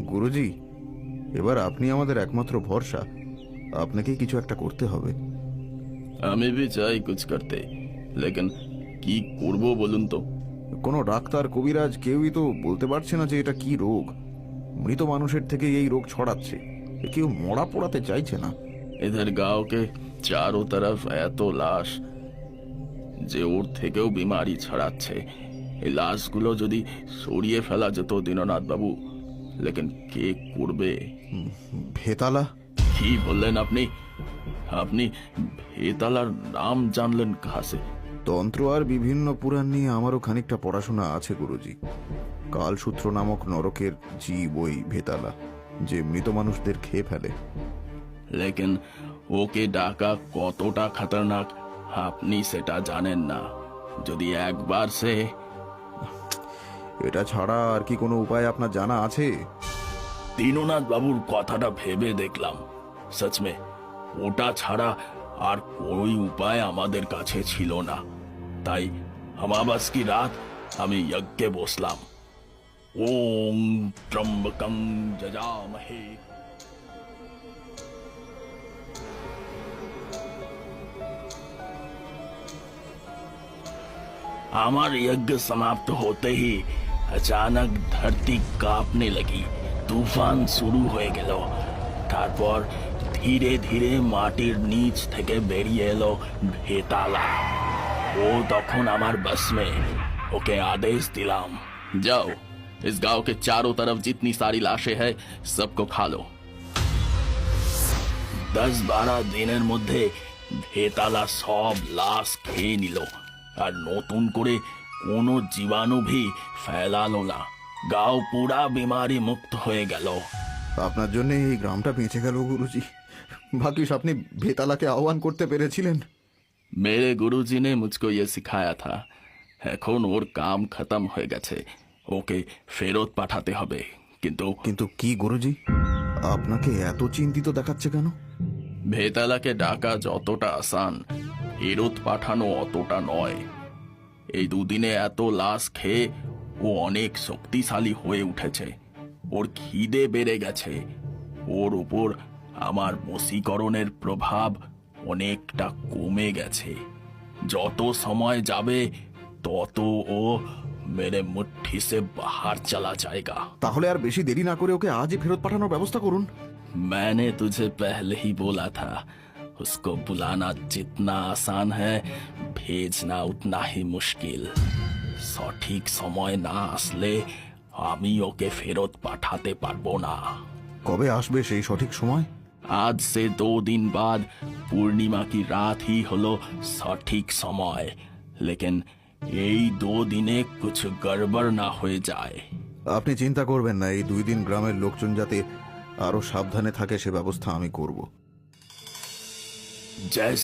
গুরুজি এবার আপনি আমাদের একমাত্র ভরসা। আপনাকে কিছু একটা করতে হবে। আমি ভি চাই কিছু করতে লেকিন কি করব বলুন তো? কোন ডাক্তার কবিরাজ কেউই তো বলতে পারছে না যে এটা কি রোগ। মৃত মানুষের থেকে এই রোগ ছড়াচ্ছে। কেউ মরা পোড়াতে চাইছে না। এদের গাওকে চারো তরফ এত লাশ যে ওর থেকেও বিমারি ছড়াচ্ছে। এই লাশগুলো যদি সরিয়ে ফেলা যেত দীননাথবাবু বাবু লেকিন কে করবে ভেতালা কি বললেন আপনি আপনি ভেতালার নাম জানলেন কাছে তন্ত্র আর বিভিন্ন পুরাণ নিয়ে আমারও খানিকটা পড়াশোনা আছে গুরুজি কালসূত্র নামক নরকের জীব ওই ভেতালা যে মৃত মানুষদের খেয়ে ফেলে লেকিন ওকে ডাকা কতটা খতরনাক আপনি সেটা জানেন না যদি একবার সে এটা ছাড়া আর কি কোনো উপায় আপনার জানা আছে দীননাথ বাবুর কথাটা ভেবে দেখলাম সচমে ওটা ছাড়া আর কোই উপায় আমাদের কাছে ছিল না তাই আমাবাস কি রাত আমি যজ্ঞে বসলাম ওম ত্রম্বকং যজামহে আমার यज्ञ समाप्त होते ही अचानक धरती कांपने लगी তুফান শুরু হয়ে গেল তারপর ধীরে ধীরে মাটির নিচ থেকে বেরিয়ে এলো ভেতালা ও তখন আমার बस में ওকে आदेश दिलाम जाओ इस गांव के चारों तरफ जितनी सारी लाशें हैं सबको खा लो দশ বারো দিনের মধ্যে ভেতালা সব লাশ খেয়ে নিল আর নতুন করে কোনো জীবাণু ভি ফেলালো না। গাও পুরা বিমারি মুক্ত হয়ে গেল। আপনার জন্য এই গ্রামটা বেঁচে গেল গুরুজি। বাকি আপনি ভেতালাকে আহ্বান করতে পেরেছিলেন। মেরে গুরুজি নে মুজকো ইয়ে শিখায়া থা। এখন ওর কাম খতম হয়ে গেছে। ওকে ফেরত পাঠাতে হবে। কিন্তু কিন্তু কি গুরুজি? আপনাকে এত চিন্তিত দেখাচ্ছে কেন? ভেতালাকে ডাকা যতটা আসান ফেরত পাঠানো অতটা নয়। এই দুদিনে এত লাশ খেয়ে ও অনেক শক্তিশালী হয়ে উঠেছে ওর খিদে বেড়ে গেছে ওর উপর আমার বশীকরণের প্রভাব অনেকটা কমে গেছে যত সময় যাবে তত ও মেরে মুঠি সে বাহার চলা যায়গা তাহলে আর বেশি দেরি না করে ওকে আজই ফেরত পাঠানোর ব্যবস্থা করুন मैंने तुझे पहले ही बोला था उसको बुलाना जितना आसान है भेजना उतना ही मुश्किल সঠিক সময় না আসলে আমি ওকে ফেরত পাঠাতে পারবো না কবে আসবে সেই সঠিক সময় आज से दो दिन बाद पूर्णिमा की रात ही হলো সঠিক সময় लेकिन এই দো দিনে कुछ गड़बड़ না হয়ে যায় আপনি চিন্তা করবেন না এই দুই দিন গ্রামের লোকজন যাতে আরো সাবধানে থাকে সে ব্যবস্থা আমি করব जैसे